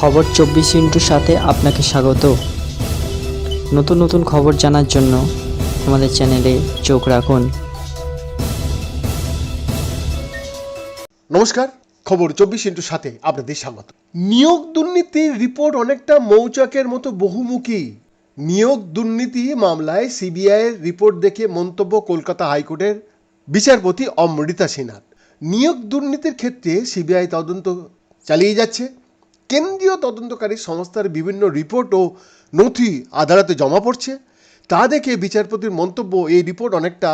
খবর চব্বিশ ইন্টুর সাথে আপনাকে স্বাগত। নতুন নতুন খবর জানার জন্য আমাদের চ্যানেলে চোখ রাখুন। নমস্কার, খবর চব্বিশ ইন্টুর সাথে আপনাদের স্বাগত। নিয়োগ দুর্নীতির রিপোর্ট অনেকটা মৌচাকের মতো বহুমুখী। নিয়োগ দুর্নীতি মামলায় সিবিআইয়ের রিপোর্ট দেখে মন্তব্য কলকাতা হাইকোর্টের বিচারপতি অমৃতা সিনহার নিয়োগ দুর্নীতির ক্ষেত্রে সিবিআই তদন্ত চালিয়ে যাচ্ছে। কেন্দ্রীয় তদন্তকারী সংস্থার বিভিন্ন রিপোর্ট ও নথি আদালতে জমা পড়ছে। তা দেখে বিচারপতির মন্তব্য, এই রিপোর্ট অনেকটা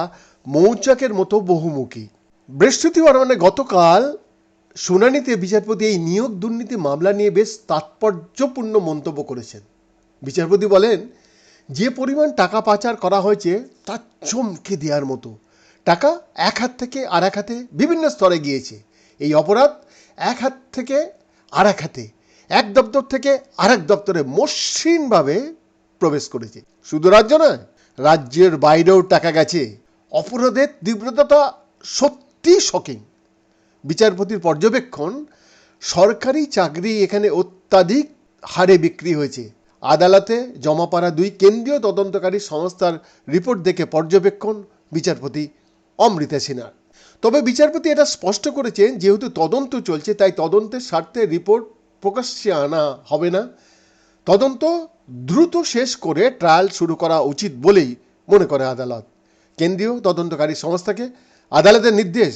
মৌচাকের মতো বহুমুখী। বৃহস্পতিবার মানে গতকাল শুনানিতে বিচারপতি এই নিয়োগ দুর্নীতি মামলা নিয়ে বেশ তাৎপর্যপূর্ণ মন্তব্য করেছেন। বিচারপতি বলেন, যে পরিমাণ টাকা পাচার করা হয়েছে তা চমকে দেওয়ার মতো। টাকা এক হাত থেকে আর এক হাতে বিভিন্ন স্তরে গিয়েছে। এই অপরাধ এক হাত থেকে আর এক হাতে এক দপ্তর থেকে আরেক দপ্তরে মসৃণভাবে প্রবেশ করেছে। শুধু রাজ্য নয়, রাজ্যের বাইরেও টাকা গেছে। অপরাধের তীব্রতা সত্যি শকিং বিচারপতির পর্যবেক্ষণ, সরকারি চাকরি এখানে অত্যাধিক হারে বিক্রি হয়েছে। আদালতে জমা পাড়া দুই কেন্দ্রীয় তদন্তকারী সংস্থার রিপোর্ট দেখে পর্যবেক্ষণ বিচারপতি অমৃতা সিনহার তবে বিচারপতি এটা স্পষ্ট করেছেন, যেহেতু তদন্ত চলছে, তাই তদন্তের স্বার্থে রিপোর্ট প্রকাশ্যে আনা হবে না। তদন্ত দ্রুত শেষ করে ট্রায়াল শুরু করা উচিত বলেই মনে করে আদালত। কেন্দ্রীয় তদন্তকারী সংস্থাকে আদালতের নির্দেশ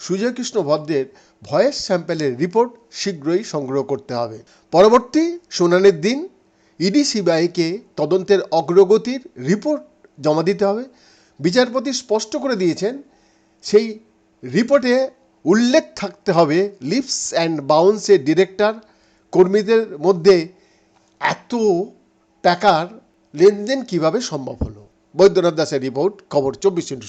সুজয় কৃষ্ণ ভদ্রের ভয়েস স্যাম্পেলের রিপোর্ট শীঘ্রই সংগ্রহ করতে হবে। পরবর্তী শুনানির দিন ইডি সিবিআইকে তদন্তের অগ্রগতির রিপোর্ট জমা দিতে হবে। বিচারপতি স্পষ্ট করে দিয়েছেন, সেই রিপোর্টে উল্লেখ থাকতে হবে লিপস অ্যান্ড বাউন্সের ডিরেক্টর কর্মীদের মধ্যে এত টাকার লেনদেন কীভাবে সম্ভব হলো বৈদ্যনাথ দাসের রিপোর্ট খবর চব্বিশ ইন্টু।